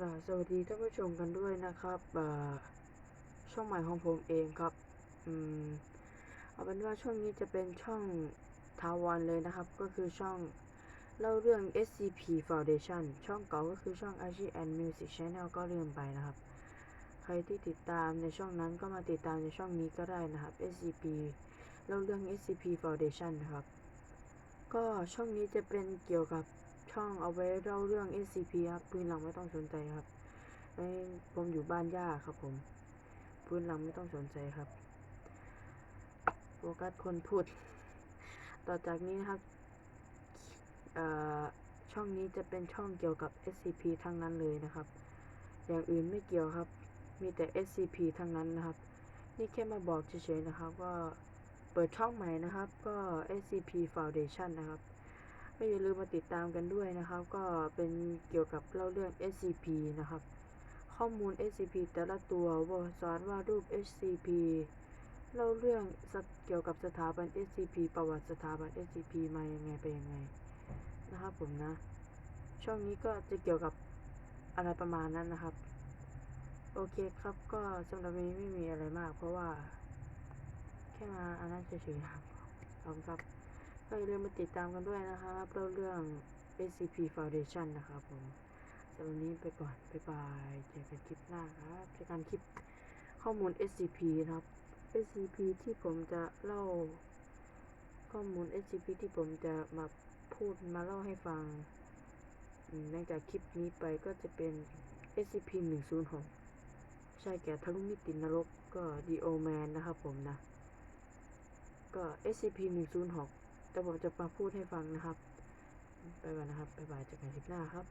สวัสดีท่านผู้ชมกันด้วยนะครับช่องใหม่ของผมเองครับอืมเอาเป็นว่าช่องนี้จะเป็นช่องทาวันเลยนะครับ ก็คือช่องเล่าเรื่อง SCP Foundation ช่องเก่าก็คือช่อง a g and Music Channel ก็ลืมไปนะครับ ใครที่ติดตามในช่องนั้นก็มาติดตามในช่องนี้ก็ได้นะครับ SCP เล่าเรื่อง SCP Foundation นะครับ ก็ช่องนี้จะเป็นเกี่ยวกับ ช่องเอาไว้เล่าเรื่อง SCP ครับปืนหลังไม่ต้องสนใจครับไอ้ผมอยู่บ้านย่าครับผมปืนหลังไม่ต้องสนใจครับโฟกัสคนพูด ต่อจากนี้นะครับช่องนี้จะเป็นช่องเกี่ยวกับ SCP ทั้งนั้นเลยนะครับ อย่างอื่นไม่เกี่ยวครับ มีแต่ SCP ทั้งนั้นนะครับ นี่แค่มาบอกเฉยๆนะครับว่าเปิดช่องใหม่นะครับก็ SCP Foundation นะครับ ก็อย่าลืมมาติดตามกันด้วยนะครับ ก็เป็นเกี่ยวกับเล่าเรื่อง SCP นะครับ ข้อมูล SCP แต่ละตัวบทสอนว่ารูป SCP เล่าเรื่องเกี่ยวกับสถาบัน SCP ประวัติสถาบัน SCP มายังไงไปยังไงนะครับผมนะ ช่องนี้ก็จะเกี่ยวกับอะไรประมาณนั้นนะครับ โอเคครับก็สำหรับวันนี้ไม่มีอะไรมาก เพราะว่า แค่มาอันนั้นเฉยๆครับขอบคุณครับ ก็อย่าลืมมาติดตามกันด้วยนะครับเรื่องเรื่อง SCP Foundation นะครับผมสำหรับวันนี้ไปก่อน บ๊ายบายเจอกันคลิปหน้าครับเจอกันคลิปข้อมูล SCP นะครับ SCP ที่ผมจะเล่า ข้อมูล SCP ที่ผมจะมาพูดมาเล่าให้ฟังหลังจากคลิปนี้ไปก็จะเป็น SCP 106ใช่แก่ทะลุมิตินรกก็ D.O. Man นะครับผมนะ ก็ SCP 106 แต่ผมจะมาพูดให้ฟังนะครับไปก่อนนะครับบ๊ายบายเจอกันคลิปหน้าครับ